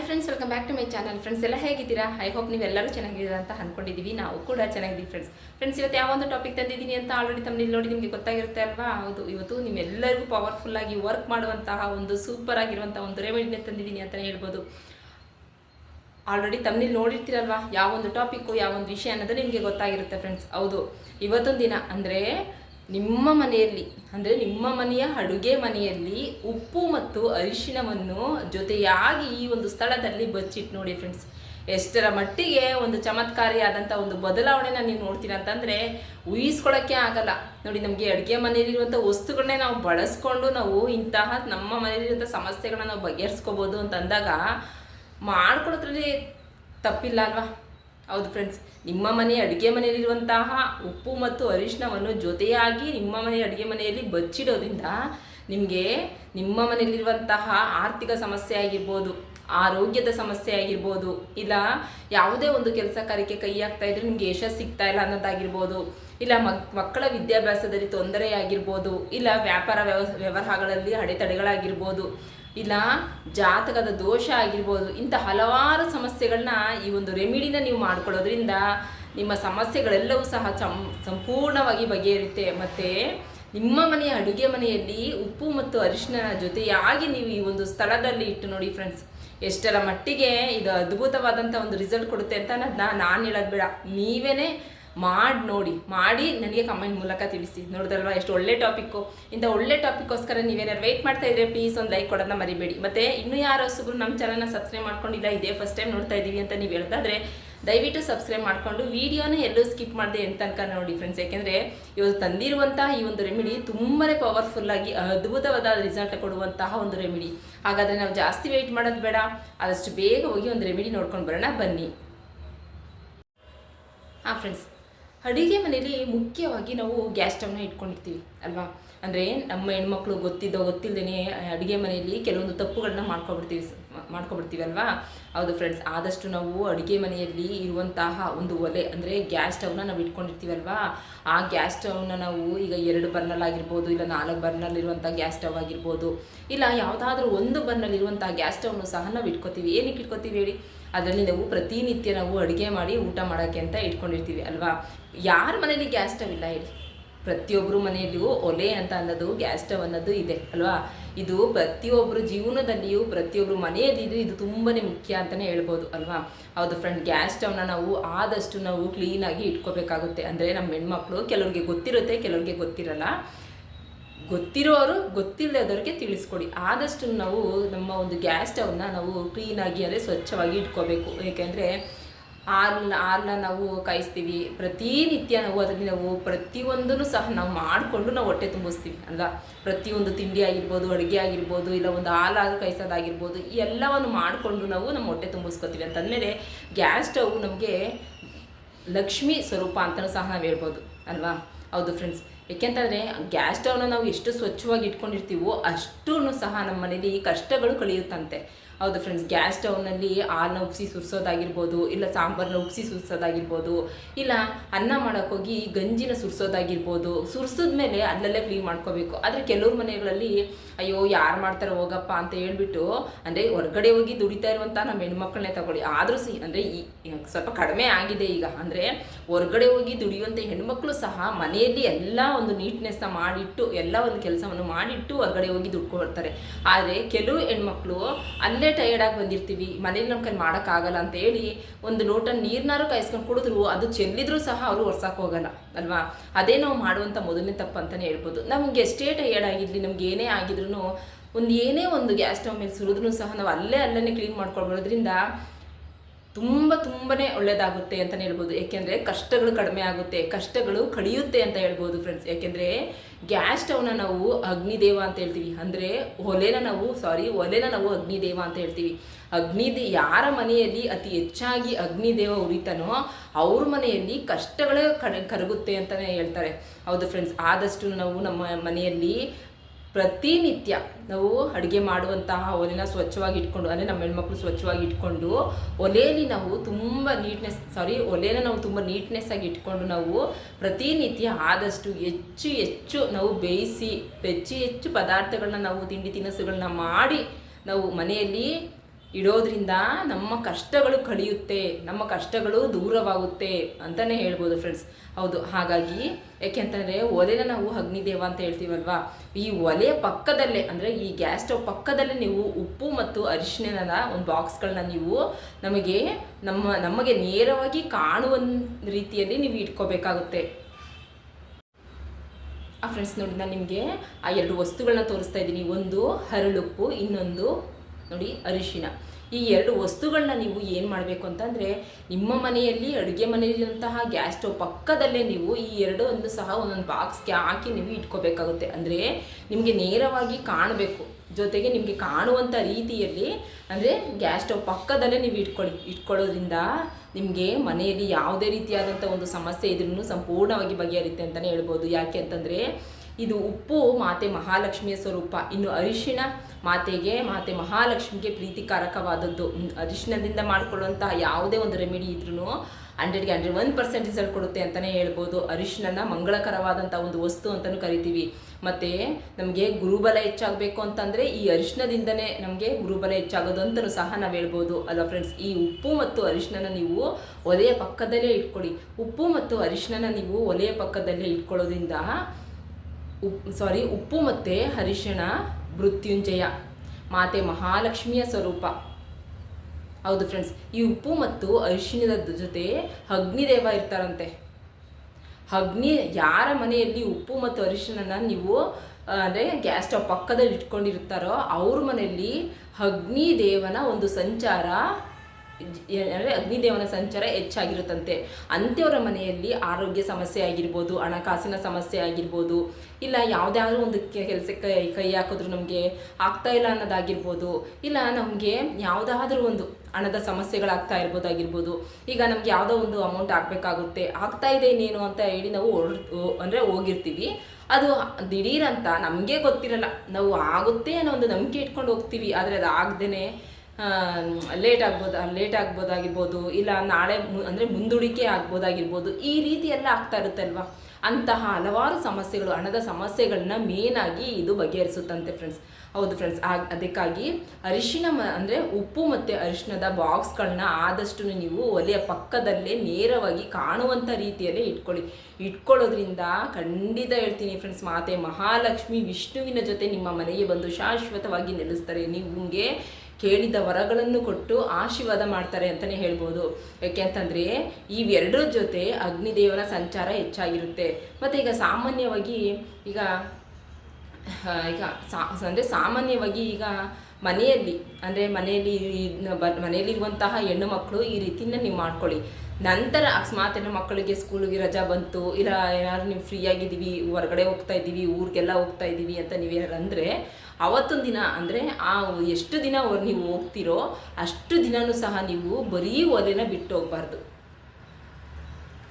Hi friends welcome back to my channel friends ಎಲ್ಲ ಹೇಗಿದ್ದೀರಾ? I hope ನೀವೆಲ್ಲರೂ ಚೆನ್ನಾಗಿದ್ದೀರಾ ಅಂತ ಅಂದ್ಕೊಂಡಿದ್ದೀವಿ ನಾವು ಕೂಡ ಚೆನ್ನಾಗಿದ್ದೀವಿ ಫ್ರೆಂಡ್ಸ್ ಫ್ರೆಂಡ್ಸ್ ಇವತ್ತು ಯಾವೊಂದು ಟಾಪಿಕ್ ತಂದಿದ್ದೀನಿ ಅಂತ ಆಲ್ರೆಡಿ ತಮ್ಮಲ್ಲಿ ನೋಡಿ ನಿಮಗೆ ಗೊತ್ತಾಗಿರುತ್ತೆ ಅಲ್ವಾ? ಹೌದು, ಇವತ್ತು ನಿಮ್ಮೆಲ್ಲರಿಗೂ ಪವರ್ಫುಲ್ ಆಗಿ ವರ್ಕ್ ಮಾಡುವಂತಹ ಒಂದು ಸೂಪರ್ ಆಗಿರುವಂತಹ ಒಂದು ರೆಮಿಡಿನ ತಂದಿದ್ದೀನಿ ಅಂತಲೇ ಹೇಳ್ಬೋದು. ಆಲ್ರೆಡಿ ತಮ್ಮಲ್ಲಿ ನೋಡಿರ್ತೀರಲ್ವಾ? ಯಾವೊಂದು ಟಾಪಿಕ್ಕು ಯಾವೊಂದು ವಿಷಯ ಅನ್ನೋದು ನಿಮಗೆ ಗೊತ್ತಾಗಿರುತ್ತೆ ಫ್ರೆಂಡ್ಸ್ ಹೌದು ಇವತ್ತೊಂದು ದಿನ ಅಂದರೆ ನಿಮ್ಮ ಮನೆಯಲ್ಲಿ, ಅಂದರೆ ನಿಮ್ಮ ಮನೆಯ ಅಡುಗೆ ಮನೆಯಲ್ಲಿ ಉಪ್ಪು ಮತ್ತು ಅರಿಶಿಣವನ್ನು ಜೊತೆಯಾಗಿ ಈ ಒಂದು ಸ್ಥಳದಲ್ಲಿ ಬಚ್ಚಿಟ್ಟು ನೋಡಿ ಫ್ರೆಂಡ್ಸ್ ಎಷ್ಟರ ಮಟ್ಟಿಗೆ ಒಂದು ಚಮತ್ಕಾರಿಯಾದಂಥ ಒಂದು ಬದಲಾವಣೆನ ನೀವು ನೋಡ್ತೀರ ಅಂತಂದರೆ ಊಹಿಸ್ಕೊಳ್ಳೋಕ್ಕೆ ಆಗಲ್ಲ. ನೋಡಿ ನಮಗೆ ಅಡುಗೆ ಮನೆಯಲ್ಲಿರುವಂಥ ವಸ್ತುಗಳನ್ನೇ ನಾವು ಬಳಸ್ಕೊಂಡು ನಾವು ಇಂತಹ ನಮ್ಮ ಮನೆಯಲ್ಲಿರುವಂಥ ಸಮಸ್ಯೆಗಳನ್ನ ನಾವು ಬಗೆಹರಿಸ್ಕೋಬೋದು ಅಂತಂದಾಗ ಮಾಡ್ಕೊಳ್ಳೋದ್ರಲ್ಲಿ ತಪ್ಪಿಲ್ಲ ಅಲ್ವಾ? ಹೌದು ಫ್ರೆಂಡ್ಸ್ ನಿಮ್ಮ ಮನೆ ಅಡುಗೆ ಮನೆಯಲ್ಲಿರುವಂತಹ ಉಪ್ಪು ಮತ್ತು ಅರಿಶಿಣವನ್ನು ಜೊತೆಯಾಗಿ ನಿಮ್ಮ ಮನೆ ಅಡುಗೆ ಮನೆಯಲ್ಲಿ ಬಚ್ಚಿಡೋದ್ರಿಂದ ನಿಮಗೆ ನಿಮ್ಮ ಮನೆಯಲ್ಲಿರುವಂತಹ ಆರ್ಥಿಕ ಸಮಸ್ಯೆ ಆಗಿರ್ಬೋದು, ಆರೋಗ್ಯದ ಸಮಸ್ಯೆ ಆಗಿರ್ಬೋದು, ಇಲ್ಲ ಯಾವುದೇ ಒಂದು ಕೆಲಸ ಕಾರ್ಯಕ್ಕೆ ಕೈ ಹಾಕ್ತಾ ಇದ್ರೆ ನಿಮಗೆ ಯಶಸ್ಸು ಸಿಗ್ತಾ ಇಲ್ಲ ಅನ್ನೋದಾಗಿರ್ಬೋದು, ಇಲ್ಲ ಮಕ್, ಮಕ್ಕಳ ವಿದ್ಯಾಭ್ಯಾಸದಲ್ಲಿ ತೊಂದರೆ ಆಗಿರ್ಬೋದು ಇಲ್ಲ ವ್ಯಾಪಾರ ವ್ಯವ ವ್ಯವಹಾರಗಳಲ್ಲಿ ಅಡೆತಡೆಗಳಾಗಿರ್ಬೋದು ಇಲ್ಲ, ಜಾತಕದ ದೋಷ ಆಗಿರ್ಬೋದು, ಇಂಥ ಹಲವಾರು ಸಮಸ್ಯೆಗಳನ್ನ ಈ ಒಂದು ರೆಮಿಡಿನ ನೀವು ಮಾಡ್ಕೊಳ್ಳೋದ್ರಿಂದ ನಿಮ್ಮ ಸಮಸ್ಯೆಗಳೆಲ್ಲವೂ ಸಹ ಸಂ ಸಂಪೂರ್ಣವಾಗಿ ಬಗೆಹರಿಯುತ್ತೆ. ಮತ್ತು ನಿಮ್ಮ ಮನೆಯ ಅಡುಗೆ ಮನೆಯಲ್ಲಿ ಉಪ್ಪು ಮತ್ತು ಅರಿಶಿನ ಜೊತೆಯಾಗಿ ನೀವು ಈ ಒಂದು ಸ್ಥಳದಲ್ಲಿ ಇಟ್ಟು ನೋಡಿ ಫ್ರೆಂಡ್ಸ್, ಎಷ್ಟರ ಮಟ್ಟಿಗೆ ಇದು ಅದ್ಭುತವಾದಂಥ ಒಂದು ರಿಸಲ್ಟ್ ಕೊಡುತ್ತೆ ಅಂತ ಅನ್ನೋದನ್ನ ನಾನು ಹೇಳೋದು ಬೇಡ. ನೀವೇ ಮಾಡಿ ನೋಡಿ, ಮಾಡಿ ನನಗೆ ಕಮೆಂಟ್ ಮೂಲಕ ತಿಳಿಸಿ. ನೋಡಿದಲ್ವಾ, ಎಷ್ಟು ಒಳ್ಳೆ ಟಾಪಿಕ್ಕು ಇಂಥ ಒಳ್ಳೆ ಟಾಪಿಕ್ಕೋಸ್ಕರ ನೀವೇನಾದ್ರು ವೆಯ್ಟ್ ಮಾಡ್ತಾ ಇದ್ರೆ ಪ್ಲೀಸ್ ಒಂದು ಲೈಕ್ ಕೊಡೋದನ್ನ ಮರಿಬೇಡಿ. ಮತ್ತು ಇನ್ನೂ ಯಾರು ಹೊಸಬ್ರು ನಮ್ಮ ಚಾನಲ್ನ ಸಬ್ಸ್ಕ್ರೈಬ್ ಮಾಡ್ಕೊಂಡಿಲ್ಲ, ಇದೇ ಫಸ್ಟ್ ಟೈಮ್ ನೋಡ್ತಾ ಇದ್ದೀವಿ ಅಂತ ನೀವು ಹೇಳ್ತಾದ್ರೆ ದಯವಿಟ್ಟು ಸಬ್ಸ್ಕ್ರೈಬ್ ಮಾಡಿಕೊಂಡು ವೀಡಿಯೋನ ಎಲ್ಲೂ ಸ್ಕಿಪ್ ಮಾಡಿದೆ ಎಂತ ನೋಡಿ ಫ್ರೆಂಡ್ಸ್ ಯಾಕೆಂದರೆ ಇವತ್ತು ತಂದಿರುವಂತಹ ಈ ಒಂದು ರೆಮಿಡಿ ತುಂಬಾ ಪವರ್ಫುಲ್ಲಾಗಿ ಅದ್ಭುತವಾದ ರಿಸಲ್ಟ್ ಕೊಡುವಂತಹ ಒಂದು ರೆಮಿಡಿ ಹಾಗಾದರೆ ನಾವು ಜಾಸ್ತಿ ವೆಯ್ಟ್ ಮಾಡೋದು ಬೇಡ. ಆದಷ್ಟು ಬೇಗ ಹೋಗಿ ಒಂದು ರೆಮಿಡಿ ನೋಡ್ಕೊಂಡು ಬರೋಣ. ಬನ್ನಿ. ಹಾಂ ಫ್ರೆಂಡ್ಸ್ ಅಡುಗೆ ಮನೇಲಿ ಮುಖ್ಯವಾಗಿ ನಾವು ಗ್ಯಾಸ್ ಸ್ಟವ್ನ ಇಟ್ಕೊಂಡಿರ್ತೀವಿ, ಅಲ್ವಾ? ಅಂದರೆ ನಮ್ಮ ಹೆಣ್ಮಕ್ಳು ಗೊತ್ತಿದ್ದೋ ಗೊತ್ತಿಲ್ಲದೇ ಅಡುಗೆ ಮನೆಯಲ್ಲಿ ಕೆಲವೊಂದು ತಪ್ಪುಗಳನ್ನ ಮಾಡ್ಕೊಬಿಡ್ತೀವಿ ಸ- ಮಾಡ್ಕೊಬಿಡ್ತೀವಿ ಅಲ್ವಾ ಹೌದು ಫ್ರೆಂಡ್ಸ್ ಆದಷ್ಟು ನಾವು ಅಡುಗೆ ಮನೆಯಲ್ಲಿ ಇರುವಂತಹ ಒಂದು ಒಲೆ, ಅಂದರೆ ಗ್ಯಾಸ್ ಸ್ಟವ್ನ ನಾವು ಇಟ್ಕೊಂಡಿರ್ತೀವಲ್ವಾ? ಆ ಗ್ಯಾಸ್ ಸ್ಟವ್ನ ನಾವು ಈಗ ಎರಡು ಬರ್ನಲ್ಲಿ ಆಗಿರ್ಬೋದು, ಇಲ್ಲ ನಾಲ್ಕು ಬರ್ನಲ್ಲಿ ಇರುವಂಥ ಗ್ಯಾಸ್ ಸ್ಟವ್ ಆಗಿರ್ಬೋದು, ಇಲ್ಲ ಯಾವುದಾದ್ರೂ ಒಂದು ಬರ್ನಲ್ಲಿ ಇರುವಂಥ ಗ್ಯಾಸ್ ಸ್ಟವ್ನು ಸಹ ನಾವು ಇಟ್ಕೋತೀವಿ. ಏನಕ್ಕೆ ಇಟ್ಕೋತೀವಿ ಹೇಳಿ? ಅದರಲ್ಲಿ ನಾವು ಪ್ರತಿನಿತ್ಯ ನಾವು ಅಡುಗೆ ಮಾಡಿ ಊಟ ಮಾಡೋಕ್ಕೆ ಅಂತ ಇಟ್ಕೊಂಡಿರ್ತೀವಿ, ಅಲ್ವಾ? ಯಾರ ಮನೇಲಿ ಗ್ಯಾಸ್ ಸ್ಟವ್ ಇಲ್ಲ ಹೇಳಿ. ಪ್ರತಿಯೊಬ್ಬರು ಮನೆಯಲ್ಲಿಯೂ ಒಲೆ ಅಂತ ಅನ್ನೋದು, ಗ್ಯಾಸ್ ಸ್ಟವ್ ಅನ್ನೋದು ಇದೆ, ಅಲ್ವಾ? ಇದು ಪ್ರತಿಯೊಬ್ಬರು ಜೀವನದಲ್ಲಿಯೂ ಪ್ರತಿಯೊಬ್ಬರು ಮನೆಯಲ್ಲಿ ಇದು ಇದು ತುಂಬಾ ಮುಖ್ಯ ಅಂತಲೇ ಹೇಳ್ಬೋದು, ಅಲ್ವಾ? ಹೌದು ಫ್ರೆಂಡ್ ಗ್ಯಾಸ್ ಸ್ಟವ್ನ ನಾವು ಆದಷ್ಟು ನಾವು ಕ್ಲೀನಾಗಿ ಇಟ್ಕೋಬೇಕಾಗುತ್ತೆ. ಅಂದರೆ ನಮ್ಮ ಹೆಣ್ಮಕ್ಳು ಕೆಲವ್ರಿಗೆ ಗೊತ್ತಿರುತ್ತೆ, ಕೆಲವ್ರಿಗೆ ಗೊತ್ತಿರಲ್ಲ. ಗೊತ್ತಿರೋರು ಗೊತ್ತಿಲ್ಲದವ್ರಿಗೆ ತಿಳಿಸ್ಕೊಡಿ. ಆದಷ್ಟು ನಾವು ನಮ್ಮ ಒಂದು ಗ್ಯಾಸ್ ಸ್ಟವ್ನ ನಾವು ಕ್ಲೀನಾಗಿ ಅಂದರೆ ಸ್ವಚ್ಛವಾಗಿ ಇಟ್ಕೋಬೇಕು. ಏಕೆಂದರೆ ಹಾಲನ್ನ ಹಾಲನ್ನ ನಾವು ಕಾಯಿಸ್ತೀವಿ. ಪ್ರತಿನಿತ್ಯ ನಾವು ಅದರಲ್ಲಿ ನಾವು ಪ್ರತಿಯೊಂದನ್ನು ಸಹ ನಾವು ಮಾಡಿಕೊಂಡು ನಾವು ಹೊಟ್ಟೆ ತುಂಬಿಸ್ತೀವಿ. ಅಲ್ವ? ಪ್ರತಿಯೊಂದು ತಿಂಡಿ ಆಗಿರ್ಬೋದು, ಅಡುಗೆ ಆಗಿರ್ಬೋದು, ಇಲ್ಲ ಒಂದು ಹಾಲು ಕಾಯಿಸೋದಾಗಿರ್ಬೋದು, ಈ ಎಲ್ಲವನ್ನು ಮಾಡಿಕೊಂಡು ನಾವು ನಮ್ಮ ಹೊಟ್ಟೆ ತುಂಬಿಸ್ಕೊತೀವಿ. ಅಂತಂದಮೇಲೆ ಗ್ಯಾಸ್ ಸ್ಟವ್ ನಮಗೆ ಲಕ್ಷ್ಮಿ ಸ್ವರೂಪ ಅಂತಲೂ ಸಹ ನಾವು ಹೇಳ್ಬೋದು. ಅಲ್ವಾ? ಹೌದು ಫ್ರೆಂಡ್ಸ್. ಏಕೆಂತಂದರೆ ಗ್ಯಾಸ್ ಸ್ಟವ್ನ ನಾವು ಎಷ್ಟು ಸ್ವಚ್ಛವಾಗಿ ಇಟ್ಕೊಂಡಿರ್ತೀವೋ ಅಷ್ಟೂ ಸಹ ನಮ್ಮ ಮನೇಲಿ ಕಷ್ಟಗಳು ಕಳೆಯುತ್ತಂತೆ. ಹೌದು ಫ್ರೆಂಡ್ಸ್ ಗ್ಯಾಸ್ ಸ್ಟೌವ್ನಲ್ಲಿ ಹಾಲನ್ನ ಉಪ್ಸಿ ಸುರಿಸೋದಾಗಿರ್ಬೋದು, ಇಲ್ಲ ಸಾಂಬಾರನ್ನ ಉಪ್ಸಿ ಸುರಿಸೋದಾಗಿರ್ಬೋದು, ಇಲ್ಲ ಅನ್ನ ಮಾಡೋಕ್ಕೋಗಿ ಗಂಜಿನ ಸುರಿಸೋದಾಗಿರ್ಬೋದು, ಸುರಿಸಿದ್ಮೇಲೆ ಅಲ್ಲಲ್ಲೇ ಕ್ಲೀನ್ ಮಾಡ್ಕೋಬೇಕು. ಆದರೆ ಕೆಲವ್ರ ಮನೆಗಳಲ್ಲಿ, ಅಯ್ಯೋ, ಯಾರು ಮಾಡ್ತಾರೆ ಹೋಗಪ್ಪ ಅಂತ ಹೇಳ್ಬಿಟ್ಟು, ಅಂದರೆ ಹೊರಗಡೆ ಹೋಗಿ ದುಡಿತಾ ಇರುವಂಥ ನಮ್ಮ ಹೆಣ್ಮಕ್ಳನ್ನೇ ತಗೊಳ್ಳಿ. ಆದರೂ ಸಿ, ಅಂದರೆ ಈ ಸ್ವಲ್ಪ ಕಡಿಮೆ ಆಗಿದೆ ಈಗ. ಅಂದರೆ ಹೊರಗಡೆ ಹೋಗಿ ದುಡಿಯುವಂಥ ಹೆಣ್ಮಕ್ಳು ಸಹ ಮನೆಯಲ್ಲಿ ಎಲ್ಲ ಒಂದು ನೀಟ್ನೆಸ್ನ ಮಾಡಿಟ್ಟು, ಎಲ್ಲ ಒಂದು ಕೆಲಸವನ್ನು ಮಾಡಿಟ್ಟು ಹೊರಗಡೆ ಹೋಗಿ ದುಡ್ಕೊಳ್ತಾರೆ. ಆದರೆ ಕೆಲವು ಹೆಣ್ಮಕ್ಳು ಅಲ್ಲೇ ಟಯರ್ಡ್ ಆಗಿ ಬಂದಿರ್ತೀವಿ, ಮನೇಲಿ ನಮ್ಮ ಕೈ ಮಾಡೋಕ್ಕಾಗಲ್ಲ ಅಂತ ಹೇಳಿ ಒಂದು ಲೋಟ ನೀರ್ನಾರು ಕಾಯಿಸ್ಕೊಂಡು ಕುಡಿದ್ರು, ಅದು ಚೆಲ್ಲಿದ್ರು ಸಹ ಅವರು ಒರ್ಸಕ್ಕೆ ಹೋಗಲ್ಲ, ಅಲ್ವಾ? ಅದೇ ನಾವು ಮಾಡುವಂಥ ಮೊದಲನೇ ತಪ್ಪು ಅಂತಲೇ ಹೇಳ್ಬೋದು. ನಮ್ಗೆ ಎಷ್ಟೇ ಟಯರ್ಡ್ ಆಗಿರಲಿ, ನಮ್ಗೆ ಏನೇ ಆಗಿದ್ರು ಒಂದು ಏನೇ ಒಂದು ಗ್ಯಾಸ್ ಸ್ಟವ್ ಮೇಲೆ ಸುರಿದ್ರು ಸಹ ನಾವು ಅಲ್ಲೇ ಅಲ್ಲೇ ಕ್ಲೀನ್ ಮಾಡ್ಕೊಳ್ಬೋದ್ರಿಂದ ತುಂಬ ತುಂಬನೇ ಒಳ್ಳೆಯದಾಗುತ್ತೆ ಅಂತಲೇ ಹೇಳ್ಬೋದು. ಏಕೆಂದರೆ ಕಷ್ಟಗಳು ಕಡಿಮೆ ಆಗುತ್ತೆ, ಕಷ್ಟಗಳು ಕಡಿಯುತ್ತೆ ಅಂತ ಹೇಳ್ಬೋದು ಫ್ರೆಂಡ್ಸ್ ಯಾಕೆಂದರೆ ಗ್ಯಾಸ್ ಸ್ಟವ್ನ ನಾವು ಅಗ್ನಿದೇವ ಅಂತ ಹೇಳ್ತೀವಿ. ಅಂದರೆ ಒಲೆನ ನಾವು ಸಾರಿ ಒಲೆನ ನಾವು ಅಗ್ನಿದೇವ ಅಂತ ಹೇಳ್ತೀವಿ. ಅಗ್ನಿದೇ, ಯಾರ ಮನೆಯಲ್ಲಿ ಅತಿ ಹೆಚ್ಚಾಗಿ ಅಗ್ನಿದೇವ ಉರಿತಾನೋ ಅವ್ರ ಮನೆಯಲ್ಲಿ ಕಷ್ಟಗಳೇ ಕರಗುತ್ತೆ ಅಂತಲೇ ಹೇಳ್ತಾರೆ. ಹೌದು ಫ್ರೆಂಡ್ಸ್ ಆದಷ್ಟು ನಾವು ನಮ್ಮ ಮನೆಯಲ್ಲಿ ಪ್ರತಿನಿತ್ಯ ನಾವು ಅಡುಗೆ ಮಾಡುವಂತಹ ಒಲೆನ ಸ್ವಚ್ಛವಾಗಿ ಇಟ್ಕೊಂಡು, ಅಂದರೆ ನಮ್ಮ ಹೆಣ್ಮಕ್ಳು ಸ್ವಚ್ಛವಾಗಿ ಇಟ್ಕೊಂಡು ಒಲೆಯಲ್ಲಿ ನಾವು ತುಂಬ ನೀಟ್ನೆಸ್ ಸಾರಿ ಒಲೆನ ನಾವು ತುಂಬ ನೀಟ್ನೆಸ್ ಆಗಿ ಇಟ್ಕೊಂಡು ನಾವು ಪ್ರತಿನಿತ್ಯ ಆದಷ್ಟು ಹೆಚ್ಚು ಹೆಚ್ಚು ನಾವು ಬೇಯಿಸಿ, ಹೆಚ್ಚು ಹೆಚ್ಚು ಪದಾರ್ಥಗಳನ್ನ ನಾವು ತಿಂಡಿ ತಿನಿಸುಗಳನ್ನ ಮಾಡಿ ನಾವು ಮನೆಯಲ್ಲಿ ಇಡೋದ್ರಿಂದ ನಮ್ಮ ಕಷ್ಟಗಳು ಕಳಿಯುತ್ತೆ ನಮ್ಮ ಕಷ್ಟಗಳು ದೂರವಾಗುತ್ತೆ ಅಂತಲೇ ಹೇಳ್ಬೋದು ಫ್ರೆಂಡ್ಸ್ ಹೌದು, ಹಾಗಾಗಿ ಯಾಕೆಂತಂದರೆ ಒಲೆನ ನಾವು ಅಗ್ನಿದೇವ ಅಂತ ಹೇಳ್ತೀವಲ್ವಾ? ಈ ಒಲೆ ಪಕ್ಕದಲ್ಲೇ, ಅಂದರೆ ಈ ಗ್ಯಾಸ್ ಸ್ಟವ್ ಪಕ್ಕದಲ್ಲೇ ನೀವು ಉಪ್ಪು ಮತ್ತು ಅರಿಶಿಣದ ಒಂದು ಬಾಕ್ಸ್ಗಳನ್ನ ನೀವು ನಮಗೆ, ನಮ್ಮ, ನಮಗೆ ನೇರವಾಗಿ ಕಾಣುವ ರೀತಿಯಲ್ಲಿ ನೀವು ಇಟ್ಕೋಬೇಕಾಗುತ್ತೆ. ಆ ಫ್ರೆಂಡ್ಸ್ ನೋಡಿ, ನಾನು ನಿಮಗೆ ಆ ಎರಡು ವಸ್ತುಗಳನ್ನ ತೋರಿಸ್ತಾ ಇದ್ದೀನಿ. ಒಂದು ಹರಳುಪ್ಪು, ಇನ್ನೊಂದು ನೋಡಿ ಅರಿಶಿನ. ಈ ಎರಡು ವಸ್ತುಗಳನ್ನ ನೀವು ಏನು ಮಾಡಬೇಕು ಅಂತಂದರೆ ನಿಮ್ಮ ಮನೆಯಲ್ಲಿ, ಅಡುಗೆ ಮನೆಯಲ್ಲಿರುವಂತಹ ಗ್ಯಾಸ್ ಸ್ಟವ್ ಪಕ್ಕದಲ್ಲೇ ನೀವು ಈ ಎರಡು ಒಂದು ಸಹ ಒಂದೊಂದು ಬಾಕ್ಸ್ಗೆ ಹಾಕಿ ನೀವು ಇಟ್ಕೋಬೇಕಾಗುತ್ತೆ. ಅಂದರೆ ನಿಮಗೆ ನೇರವಾಗಿ ಕಾಣಬೇಕು. ಜೊತೆಗೆ ನಿಮಗೆ ಕಾಣುವಂಥ ರೀತಿಯಲ್ಲಿ ಅಂದರೆ ಗ್ಯಾಸ್ ಸ್ಟವ್ ಪಕ್ಕದಲ್ಲೇ ನೀವು ಇಟ್ಕೊಳ್ಳಿ. ಇಟ್ಕೊಳ್ಳೋದ್ರಿಂದ ನಿಮಗೆ ಮನೆಯಲ್ಲಿ ಯಾವುದೇ ರೀತಿಯಾದಂಥ ಒಂದು ಸಮಸ್ಯೆ ಇದ್ರೂ ಸಂಪೂರ್ಣವಾಗಿ ಬಗೆಹರಿಯುತ್ತೆ ಅಂತಲೇ ಹೇಳ್ಬೋದು. ಯಾಕೆ ಅಂತಂದರೆ ಇದು ಉಪ್ಪು, ಮಾತೆ ಮಹಾಲಕ್ಷ್ಮಿಯ ಸ್ವರೂಪ. ಇನ್ನು ಅರಿಶಿಣ, ಮಾತೆಗೆ, ಮಾತೆ ಮಹಾಲಕ್ಷ್ಮಿಗೆ ಪ್ರೀತಿಕಾರಕವಾದದ್ದು. ಅರಿಶಿಣದಿಂದ ಮಾಡಿಕೊಳ್ಳುವಂತಹ ಯಾವುದೇ ಒಂದು ರೆಮಿಡಿ ಇದ್ರೂ ಹಂಡ್ರೆಡ್ಗೆ ಹಂಡ್ರೆಡ್ ಒನ್ ಪರ್ಸೆಂಟ್ ರಿಸಲ್ಟ್ ಕೊಡುತ್ತೆ ಅಂತಲೇ ಹೇಳ್ಬೋದು. ಅರಿಶಿಣನ ಮಂಗಳಕರವಾದಂಥ ಒಂದು ವಸ್ತು ಅಂತಲೂ ಕರಿತೀವಿ. ಮತ್ತು ನಮಗೆ ಗುರುಬಲ ಹೆಚ್ಚಾಗಬೇಕು ಅಂತಂದರೆ ಈ ಅರಿಶಿಣದಿಂದನೇ ನಮಗೆ ಗುರುಬಲ ಹೆಚ್ಚಾಗೋದು ಅಂತಲೂ ಸಹ ನಾವು ಹೇಳ್ಬೋದು. ಅಲ್ಲ ಫ್ರೆಂಡ್ಸ್ ಈ ಉಪ್ಪು ಮತ್ತು ಅರಿಶಿಣನ ನೀವು ಒಲೆಯ ಪಕ್ಕದಲ್ಲೇ ಇಟ್ಕೊಳ್ಳಿ. ಉಪ್ಪು ಮತ್ತು ಅರಿಶಿಣನ ನೀವು ಒಲೆಯ ಪಕ್ಕದಲ್ಲೇ ಇಟ್ಕೊಳ್ಳೋದ್ರಿಂದ ಉಪ್ ಸಾರಿ ಉಪ್ಪು ಮತ್ತು ಹರಿಶಿಣ ಮೃತ್ಯುಂಜಯ. ಮಾತೆ ಮಹಾಲಕ್ಷ್ಮಿಯ ಸ್ವರೂಪ. ಹೌದು ಫ್ರೆಂಡ್ಸ್ ಈ ಉಪ್ಪು ಮತ್ತು ಅರಿಶಿಣದ ಜೊತೆ ಅಗ್ನಿದೇವ ಇರ್ತಾರಂತೆ. ಅಗ್ನಿ ಯಾರ ಮನೆಯಲ್ಲಿ ಉಪ್ಪು ಮತ್ತು ಅರಿಶಿಣನ ನೀವು ಅಂದರೆ ಗ್ಯಾಸ್ ಸ್ಟವ್ ಪಕ್ಕದಲ್ಲಿ ಇಟ್ಕೊಂಡಿರ್ತಾರೋ ಅವ್ರ ಮನೆಯಲ್ಲಿ ಅಗ್ನಿ ದೇವನ ಒಂದು ಸಂಚಾರ ಅಂದರೆ ಅಗ್ನಿದೇವನ ಸಂಚಾರ ಹೆಚ್ಚಾಗಿರುತ್ತಂತೆ. ಅಂಥವರ ಮನೆಯಲ್ಲಿ ಆರೋಗ್ಯ ಸಮಸ್ಯೆ ಆಗಿರ್ಬೋದು, ಹಣಕಾಸಿನ ಸಮಸ್ಯೆ ಆಗಿರ್ಬೋದು, ಇಲ್ಲ ಯಾವುದಾದ್ರೂ ಒಂದು ಕೆಲಸಕ್ಕೆ ಕೈ ಹಾಕಿದ್ರು ನಮಗೆ ಆಗ್ತಾ ಇಲ್ಲ ಅನ್ನೋದಾಗಿರ್ಬೋದು, ಇಲ್ಲ ನಮಗೆ ಯಾವುದಾದ್ರೂ ಒಂದು ಹಣದ ಸಮಸ್ಯೆಗಳಾಗ್ತಾ ಇರ್ಬೋದಾಗಿರ್ಬೋದು, ಈಗ ನಮ್ಗೆ ಯಾವುದೋ ಒಂದು ಅಮೌಂಟ್ ಆಗಬೇಕಾಗುತ್ತೆ, ಆಗ್ತಾ ಇದೆ ಇನ್ನೇನು ಅಂತ ಹೇಳಿ ನಾವು ಅಂದರೆ ಹೋಗಿರ್ತೀವಿ. ಅದು ದಿಢೀರಂತ ನಮಗೆ ಗೊತ್ತಿರಲ್ಲ. ನಾವು ಆಗುತ್ತೆ ಅನ್ನೋ ಒಂದು ನಂಬಿಕೆ ಇಟ್ಕೊಂಡು ಹೋಗ್ತೀವಿ. ಆದರೆ ಅದು ಆಗದೇ ಲೇಟ್ ಆಗ್ಬೋದು ಲೇಟ್ ಆಗ್ಬೋದಾಗಿರ್ಬೋದು, ಇಲ್ಲ ನಾಳೆ ಅಂದರೆ ಮುಂದೂಡಿಕೆ ಆಗ್ಬೋದಾಗಿರ್ಬೋದು, ಈ ರೀತಿ ಎಲ್ಲ ಆಗ್ತಾ ಇರುತ್ತೆ ಅಲ್ವಾ? ಅಂತಹ ಹಲವಾರು ಸಮಸ್ಯೆಗಳು, ಹಣದ ಸಮಸ್ಯೆಗಳನ್ನ ಮೇನಾಗಿ ಇದು ಬಗೆಹರಿಸುತ್ತಂತೆ ಫ್ರೆಂಡ್ಸ್ ಹೌದು ಫ್ರೆಂಡ್ಸ್ ಆ ಅದಕ್ಕಾಗಿ ಅರಿಶಿನ ಮ, ಅಂದರೆ ಉಪ್ಪು ಮತ್ತು ಅರಿಶಿಣದ ಬಾಕ್ಸ್ಗಳನ್ನ ಆದಷ್ಟು ನೀವು ಒಲೆಯ ಪಕ್ಕದಲ್ಲೇ ನೇರವಾಗಿ ಕಾಣುವಂಥ ರೀತಿಯಲ್ಲೇ ಇಟ್ಕೊಳ್ಳಿ. ಇಟ್ಕೊಳ್ಳೋದ್ರಿಂದ ಖಂಡಿತ ಹೇಳ್ತೀನಿ ಫ್ರೆಂಡ್ಸ್ ಮಾತೆ ಮಹಾಲಕ್ಷ್ಮಿ ವಿಷ್ಣುವಿನ ಜೊತೆ ನಿಮ್ಮ ಮನೆಗೆ ಬಂದು ಶಾಶ್ವತವಾಗಿ ನೆಲೆಸ್ತಾರೆ. ನಿಮಗೆ ಕೇಳಿದ ವರಗಳನ್ನು ಕೊಟ್ಟು ಆಶೀರ್ವಾದ ಮಾಡ್ತಾರೆ ಅಂತಲೇ ಹೇಳ್ಬೋದು. ಯಾಕೆ ಅಂತಂದರೆ ಇವೆರಡರ ಜೊತೆ ಅಗ್ನಿದೇವನ ಸಂಚಾರ ಹೆಚ್ಚಾಗಿರುತ್ತೆ. ಮತ್ತು ಈಗ ಸಾಮಾನ್ಯವಾಗಿ ಈಗ ಈಗ ಸಾ, ಅಂದರೆ ಸಾಮಾನ್ಯವಾಗಿ ಈಗ ಮನೆಯಲ್ಲಿ, ಅಂದರೆ ಮನೆಯಲ್ಲಿ ಮನೆಯಲ್ಲಿ ಬ, ಮನೆಯಲ್ಲಿರುವಂತಹ ಹೆಣ್ಣು ಮಕ್ಕಳು ಈ ರೀತಿನ ನೀವು ಮಾಡ್ಕೊಳ್ಳಿ. ನಂತರ ಅಕಸ್ಮಾತ್ ಏನೋ ಮಕ್ಕಳಿಗೆ ಸ್ಕೂಲಿಗೆ ರಜಾ ಬಂತು, ಇಲ್ಲ ಏನಾದ್ರು ನೀವು ಫ್ರೀ ಆಗಿದ್ದೀವಿ, ಹೊರಗಡೆ ಹೋಗ್ತಾ ಇದ್ದೀವಿ, ಊರಿಗೆಲ್ಲ ಹೋಗ್ತಾ ಇದ್ದೀವಿ ಅಂತ ನೀವೇನಾರು ಅಂದರೆ ಅವತ್ತೊಂದು ದಿನ ಅಂದರೆ ಆ ಎಷ್ಟು ದಿನ ನೀವು ಹೋಗ್ತಿರೋ ಅಷ್ಟು ದಿನವೂ ಸಹ ನೀವು ಬರೀ ಒಲೆನ ಬಿಟ್ಟು ಹೋಗ್ಬಾರ್ದು.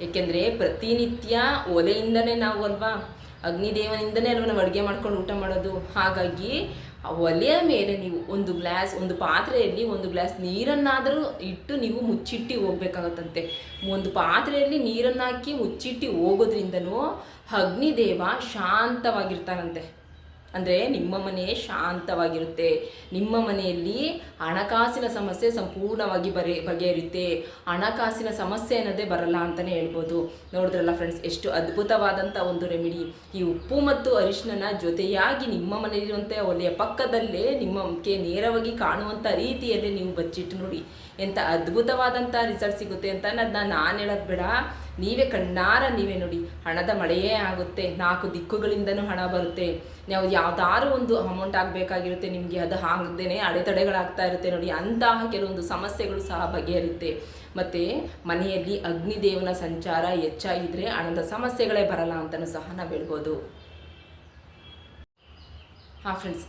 ಏಕೆಂದರೆ ಪ್ರತಿನಿತ್ಯ ಒಲೆಯಿಂದನೇ ನಾವು ಅಲ್ವಾ, ಅಗ್ನಿದೇವನಿಂದನೇ ಅಲ್ವಾ ನಾವು ಅಡುಗೆ ಮಾಡ್ಕೊಂಡು ಊಟ ಮಾಡೋದು. ಹಾಗಾಗಿ ಆ ಒಲೆಯ ಮೇಲೆ ನೀವು ಒಂದು ಗ್ಲಾಸ್, ಒಂದು ಪಾತ್ರೆಯಲ್ಲಿ ಒಂದು ಗ್ಲಾಸ್ ನೀರನ್ನಾದರೂ ಇಟ್ಟು ನೀವು ಮುಚ್ಚಿಟ್ಟು ಹೋಗ್ಬೇಕಾಗತ್ತಂತೆ. ಒಂದು ಪಾತ್ರೆಯಲ್ಲಿ ನೀರನ್ನು ಹಾಕಿ ಮುಚ್ಚಿಟ್ಟು ಹೋಗೋದ್ರಿಂದನೂ ಅಗ್ನಿದೇವ ಶಾಂತವಾಗಿರ್ತಾನಂತೆ. ಅಂದರೆ ನಿಮ್ಮ ಮನೆ ಶಾಂತವಾಗಿರುತ್ತೆ. ನಿಮ್ಮ ಮನೆಯಲ್ಲಿ ಹಣಕಾಸಿನ ಸಮಸ್ಯೆ ಸಂಪೂರ್ಣವಾಗಿ ಬರೆ, ಬಗೆಹರಿಯುತ್ತೆ. ಹಣಕಾಸಿನ ಸಮಸ್ಯೆ ಅನ್ನೋದೇ ಬರಲ್ಲ ಅಂತಲೇ ಹೇಳ್ಬೋದು. ನೋಡಿದ್ರಲ್ಲ ಫ್ರೆಂಡ್ಸ್ ಎಷ್ಟು ಅದ್ಭುತವಾದಂಥ ಒಂದು ರೆಮಿಡಿ ಈ ಉಪ್ಪು ಮತ್ತು ಅರಿಶಿನ ಜೊತೆಯಾಗಿ ನಿಮ್ಮ ಮನೆಯಲ್ಲಿರುವಂಥ ಒಲೆಯ ಪಕ್ಕದಲ್ಲೇ ನಿಮ್ಮಕ್ಕೆ ನೇರವಾಗಿ ಕಾಣುವಂಥ ರೀತಿಯಲ್ಲಿ ನೀವು ಬಚ್ಚಿಟ್ಟು ನೋಡಿ. ಎಂಥ ಅದ್ಭುತವಾದಂಥ ರಿಸಲ್ಟ್ ಸಿಗುತ್ತೆ ಅಂತ ನಾನು ಹೇಳೋದು ಬೇಡ. ನೀವೇ ಕಣ್ಣಾರ, ನೀವೇ ನೋಡಿ. ಹಣದ ಮಳೆಯೇ ಆಗುತ್ತೆ, ನಾಲ್ಕು ದಿಕ್ಕುಗಳಿಂದನೂ ಹಣ ಬರುತ್ತೆ. ನಾವು ಯಾವ್ದಾದ್ರು ಒಂದು ಅಮೌಂಟ್ ಆಗಬೇಕಾಗಿರುತ್ತೆ, ನಿಮಗೆ ಅದು ಆಗದೇನೆ ಅಡೆತಡೆಗಳಾಗ್ತಾ ಇರುತ್ತೆ ನೋಡಿ. ಅಂತಹ ಕೆಲವೊಂದು ಸಮಸ್ಯೆಗಳು ಸಹ ಬಗೆಹರುತ್ತೆ ಮತ್ತು ಮನೆಯಲ್ಲಿ ಅಗ್ನಿದೇವನ ಸಂಚಾರ ಹೆಚ್ಚಾಗಿದ್ರೆ ಹಣದ ಸಮಸ್ಯೆಗಳೇ ಬರಲ್ಲ ಅಂತಲೂ ಸಹ ನಾವು ಹೇಳ್ಬೋದು. ಹಾಂ ಫ್ರೆಂಡ್ಸ್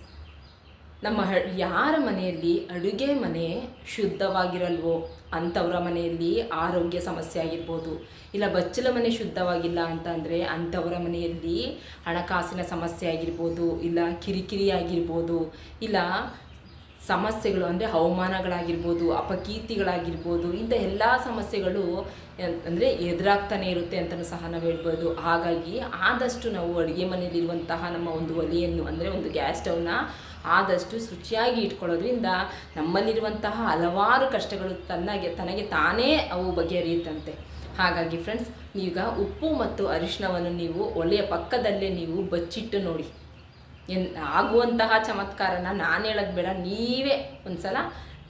ನಮ್ಮ ಯಾರ ಮನೆಯಲ್ಲಿ ಅಡುಗೆ ಮನೆ ಶುದ್ಧವಾಗಿರಲ್ವೋ ಅಂಥವರ ಮನೆಯಲ್ಲಿ ಆರೋಗ್ಯ ಸಮಸ್ಯೆ ಆಗಿರ್ಬೋದು. ಇಲ್ಲ ಬಚ್ಚಲ ಮನೆ ಶುದ್ಧವಾಗಿಲ್ಲ ಅಂತಂದರೆ ಅಂಥವರ ಮನೆಯಲ್ಲಿ ಹಣಕಾಸಿನ ಸಮಸ್ಯೆ ಆಗಿರ್ಬೋದು, ಇಲ್ಲ ಕಿರಿಕಿರಿ ಆಗಿರ್ಬೋದು, ಇಲ್ಲ ಸಮಸ್ಯೆಗಳು ಅಂದರೆ ಹವಾಮಾನಗಳಾಗಿರ್ಬೋದು, ಅಪಕೀರ್ತಿಗಳಾಗಿರ್ಬೋದು, ಇಂಥ ಎಲ್ಲ ಸಮಸ್ಯೆಗಳು ಅಂದರೆ ಎದುರಾಗ್ತಾನೆ ಇರುತ್ತೆ ಅಂತಲೂ ಸಹ ನಾವು ಹೇಳ್ಬೋದು. ಹಾಗಾಗಿ ಆದಷ್ಟು ನಾವು ಅಡುಗೆ ಮನೆಯಲ್ಲಿರುವಂತಹ ನಮ್ಮ ಒಂದು ಒಲೆಯನ್ನು ಅಂದರೆ ಒಂದು ಗ್ಯಾಸ್ ಸ್ಟವ್ನ ಆದಷ್ಟು ಶುಚಿಯಾಗಿ ಇಟ್ಕೊಳ್ಳೋದ್ರಿಂದ ನಮ್ಮಲ್ಲಿರುವಂತಹ ಹಲವಾರು ಕಷ್ಟಗಳು ತನ್ನಗೆ, ತನಗೆ ತಾನೇ ಅವು ಬಗೆಹರಿಯುತ್ತಂತೆ. ಹಾಗಾಗಿ ಫ್ರೆಂಡ್ಸ್ ಈಗ ಉಪ್ಪು ಮತ್ತು ಅರಿಶಿಣವನ್ನು ನೀವು ಒಲೆಯ ಪಕ್ಕದಲ್ಲೇ ನೀವು ಬಚ್ಚಿಟ್ಟು ನೋಡಿ. ಎನ್, ಆಗುವಂತಹ ಚಮತ್ಕಾರನ ನಾನು ಹೇಳೋದು ಬೇಡ, ನೀವೇ ಒಂದ್ಸಲ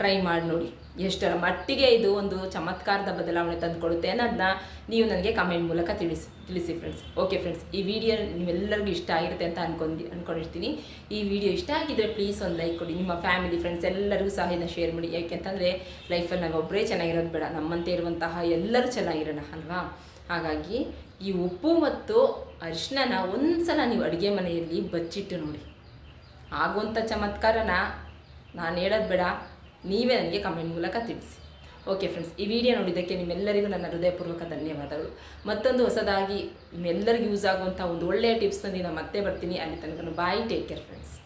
ಟ್ರೈ ಮಾಡಿ ನೋಡಿ. ಎಷ್ಟರ ಮಟ್ಟಿಗೆ ಇದು ಒಂದು ಚಮತ್ಕಾರದ ಬದಲಾವಣೆ ತಂದುಕೊಡುತ್ತೆ ಅನ್ನೋದನ್ನ ನೀವು ನನಗೆ ಕಮೆಂಟ್ ಮೂಲಕ ತಿಳಿಸಿ ತಿಳಿಸಿ ಫ್ರೆಂಡ್ಸ್ ಓಕೆ ಫ್ರೆಂಡ್ಸ್ ಈ ವಿಡಿಯೋ ನಿಮ್ಮೆಲ್ಲರಿಗೂ ಇಷ್ಟ ಆಗಿರುತ್ತೆ ಅಂತ ಅನ್ಕೊಂಡು ಅಂದ್ಕೊಂಡಿರ್ತೀನಿ ಈ ವಿಡಿಯೋ ಇಷ್ಟ ಆಗಿದ್ರೆ ಪ್ಲೀಸ್ ಒಂದು ಲೈಕ್ ಕೊಡಿ. ನಿಮ್ಮ ಫ್ಯಾಮಿಲಿ ಫ್ರೆಂಡ್ಸ್ ಎಲ್ಲರಿಗೂ ಸಹ ಇದನ್ನ ಶೇರ್ ಮಾಡಿ. ಯಾಕೆಂತಂದರೆ ಲೈಫಲ್ಲಿ ನಾವು ಒಬ್ಬರೇ ಚೆನ್ನಾಗಿರೋದು ಬೇಡ. ನಮ್ಮಂತೆ ಇರುವಂತಹ ಎಲ್ಲರೂ ಚೆನ್ನಾಗಿರೋಣ, ಅಲ್ವಾ? ಹಾಗಾಗಿ ಈ ಉಪ್ಪು ಮತ್ತು ಅರಿಶಿನ ಒಂದ್ಸಲ ನೀವು ಅಡುಗೆ ಮನೆಯಲ್ಲಿ ಬಚ್ಚಿಟ್ಟು ನೋಡಿ. ಆಗುವಂಥ ಚಮತ್ಕಾರನ ನಾನು ಹೇಳೋದು ಬೇಡ. ನೀವೇ ನನಗೆ ಕಮೆಂಟ್ ಮೂಲಕ ತಿಳಿಸಿ. ಓಕೆ ಫ್ರೆಂಡ್ಸ್ ಈ ವಿಡಿಯೋ ನೋಡಿದ್ದಕ್ಕೆ ನಿಮ್ಮೆಲ್ಲರಿಗೂ ನನ್ನ ಹೃದಯಪೂರ್ವಕ ಧನ್ಯವಾದಗಳು. ಮತ್ತೊಂದು ಹೊಸದಾಗಿ ನಿಮ್ಮೆಲ್ಲರಿಗೂ ಯೂಸ್ ಆಗುವಂಥ ಒಂದು ಒಳ್ಳೆಯ ಟಿಪ್ಸ್ನೊಂದಿಗೆ ನಾನು ಮತ್ತೆ ಬರ್ತೀನಿ. ಅಲ್ಲಿ ತನಕ ಬಾಯ್ ಟೇಕ್ ಕೇರ್ ಫ್ರೆಂಡ್ಸ್